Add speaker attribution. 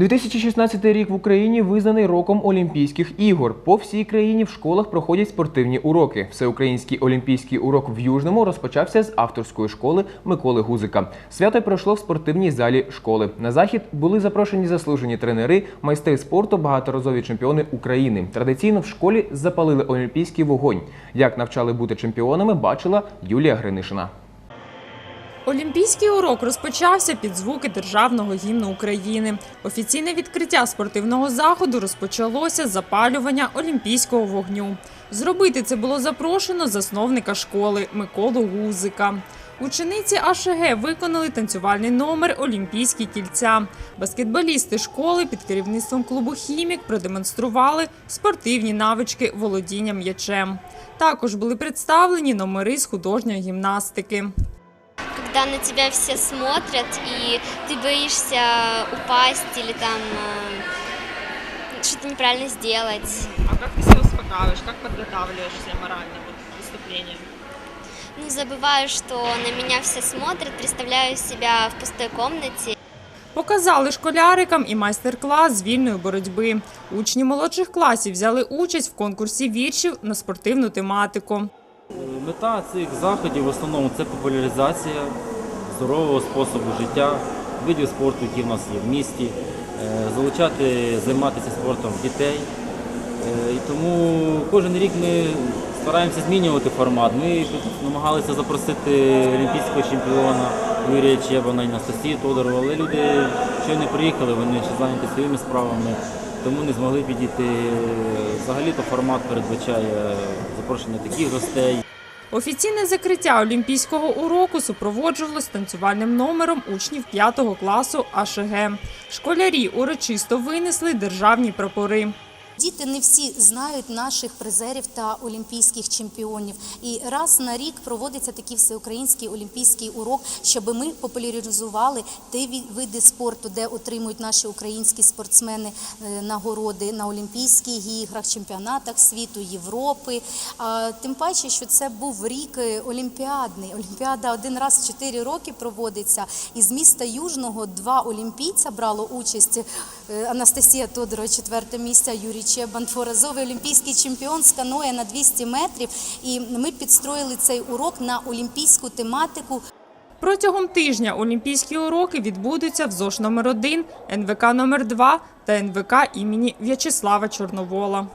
Speaker 1: 2016 рік в Україні визнаний роком Олімпійських ігор. По всій країні в школах проходять спортивні уроки. Всеукраїнський олімпійський урок в Южному розпочався з авторської школи Миколи Гузика. Свято пройшло в спортивній залі школи. На захід були запрошені заслужені тренери, майстри спорту, багаторазові чемпіони України. Традиційно в школі запалили олімпійський вогонь. Як навчали бути чемпіонами, бачила Юлія Гринишина.
Speaker 2: Олімпійський урок розпочався під звуки державного гімну України. Офіційне відкриття спортивного заходу розпочалося з запалювання олімпійського вогню. Зробити це було запрошено засновника школи Миколу Гузика. Учениці АШГ виконали танцювальний номер Олімпійські кільця. Баскетболісти школи під керівництвом клубу Хімік продемонстрували спортивні навички володіння м'ячем. Також були представлені номери з художньої гімнастики
Speaker 3: когда на тебя все смотрят, и ты боишься упасть или там э, что-то неправильно сделать.
Speaker 2: А как ты себя успокаиваешь, как подготавливаешься морально вот, к выступлению?
Speaker 3: Ну, забываю, что на меня все смотрят, представляю себя в пустой комнате.
Speaker 2: Показали школярикам і майстер-клас з вільної боротьби. Учні молодших класів взяли участь в конкурсі віршів на спортивну тематику.
Speaker 4: Мета цих заходів в основному це популяризація здорового способу життя, видів спорту, які в нас є в місті, е, залучати, займатися спортом дітей. Е, І тому кожен рік ми стараємося змінювати формат. Ми намагалися запросити олімпійського чемпіона Юрія Чебана і Анастасію Тодорову, але люди ще не приїхали, вони ще зайняті своїми справами, тому не змогли підійти. Взагалі-то формат передбачає запрошення таких гостей.
Speaker 2: Офіційне закриття олімпійського уроку супроводжувалось танцювальним номером учнів 5 класу АШГ. Школярі урочисто винесли державні прапори.
Speaker 5: Діти не всі знають наших призерів та олімпійських чемпіонів. І раз на рік проводиться такий всеукраїнський олімпійський урок, щоб ми популяризували ті види спорту, де отримують наші українські спортсмени е, нагороди на Олімпійських іграх, чемпіонатах світу, Європи. Тим паче, що це був рік е, олімпіадний. Олімпіада один раз в чотири роки проводиться. Із міста Южного два олімпійця брало участь. Е, Анастасія Тодорова, четверте місце, Юрій Чебан, дворазовий олімпійський чемпіон з каноє на 200 метрів. І ми підстроїли цей урок на олімпійську тематику.
Speaker 2: Протягом тижня олімпійські уроки відбудуться в ЗОШ номер 1 НВК номер 2 та НВК імені В'ячеслава Чорновола.